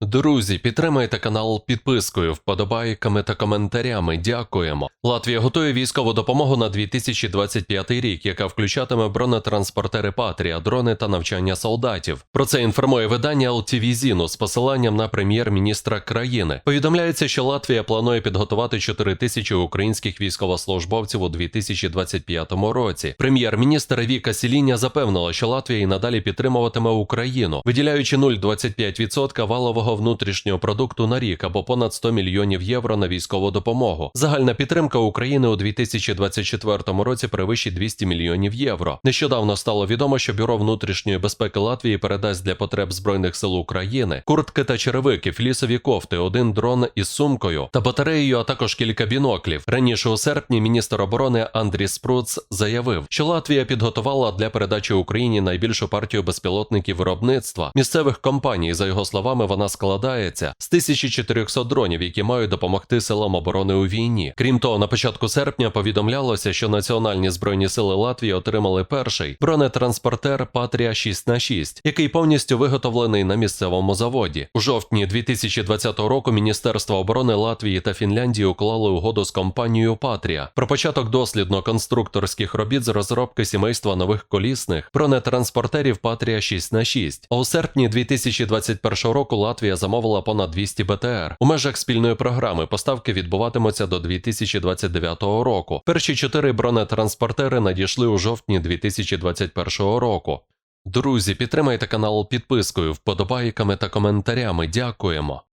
Друзі, підтримайте канал підпискою, вподобайками та коментарями. Дякуємо. Латвія готує військову допомогу на 2025 рік, яка включатиме бронетранспортери Патрія, дрони та навчання солдатів. Про це інформує видання LTV Zinu з посиланням на прем'єр-міністра країни. Повідомляється, що Латвія планує підготувати 4 тисячі українських військовослужбовців у 2025 році. Прем'єр-міністр Віка Сіління запевнила, що Латвія і надалі підтримуватиме Україну, виділяючи 0,25% валового внутрішнього продукту на рік або понад 100 мільйонів євро на військову допомогу. Загальна підтримка України у 2024 році перевищить 200 мільйонів євро. Нещодавно стало відомо, що бюро внутрішньої безпеки Латвії передасть для потреб збройних сил України куртки та черевики, флісові кофти, один дрон із сумкою та батареєю, а також кілька біноклів. Раніше у серпні міністр оборони Андрій Спруц заявив, що Латвія підготувала для передачі Україні найбільшу партію безпілотників виробництва місцевих компаній. За його словами, вона складається з 1400 дронів, які мають допомогти силам оборони у війні. Крім того, на початку серпня повідомлялося, що національні збройні сили Латвії отримали перший бронетранспортер Патрія 6 на 6 який повністю виготовлений на місцевому заводі. У жовтні 2020 року Міністерство оборони Латвії та Фінляндії уклали угоду з компанією Патрія про початок дослідно-конструкторських робіт з розробки сімейства нових колісних бронетранспортерів Патрія 6 на 6 А у серпні 2021 року Латвія замовила понад 200 БТР. У межах спільної програми поставки відбуватимуться до 2029 року. Перші чотири бронетранспортери надійшли у жовтні 2021 року. Друзі, підтримайте канал підпискою, вподобайками та коментарями. Дякуємо.